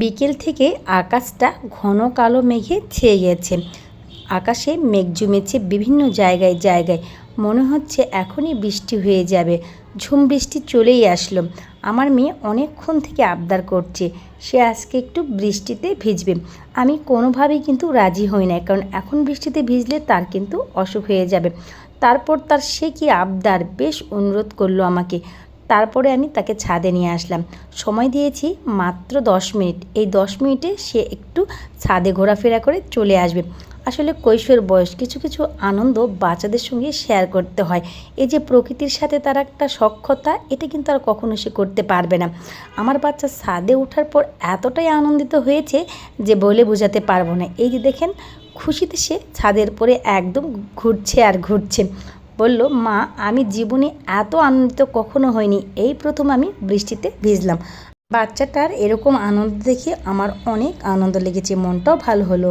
বিকেল থেকে আকাশটা ঘন কালো মেঘে ছেয়ে গেছে। আকাশে মেঘ জমেছে বিভিন্ন জায়গায় জায়গায়। মনে হচ্ছে এখনই বৃষ্টি হয়ে যাবে। ঝুম বৃষ্টি চলেই আসলো। আমার মেয়ে অনেকক্ষণ থেকে আবদার করছে, সে আজকে একটু বৃষ্টিতে ভিজবে। আমি কোনোভাবেই কিন্তু রাজি হই না, কারণ এখন বৃষ্টিতে ভিজলে তার কিন্তু অসুখ হয়ে যাবে। তারপর তার সে কি আবদার? বেশ অনুরোধ করল আমাকে। তারপরে আমি তাকে ছাদে নিয়ে আসলাম। সময় দিয়েছি মাত্র দশ মিনিট। এই দশ মিনিটে সে একটু ছাদে ঘোরাফেরা করে চলে আসবে। আসলে কৈশোর বয়স, কিছু কিছু আনন্দ বাচ্চাদের সঙ্গে শেয়ার করতে হয়। এই যে প্রকৃতির সাথে তার একটা সক্ষতা, এটা কিন্তু আর কখনো সে করতে পারবে না। আমার বাচ্চা ছাদে ওঠার পর এতটাই আনন্দিত হয়েছে যে বলে বোঝাতে পারব না। এই যে দেখেন, খুশিতে সে ছাদের পরে একদম ঘুরছে আর ঘুরছে। বলল, মা, আমি জীবনে এত আনন্দিত কখনো হয়নি এই প্রথম আমি বৃষ্টিতে ভিজলাম। বাচ্চাটার এরকম আনন্দ দেখে আমার অনেক আনন্দ লেগেছে। মনটাও ভালো হলো।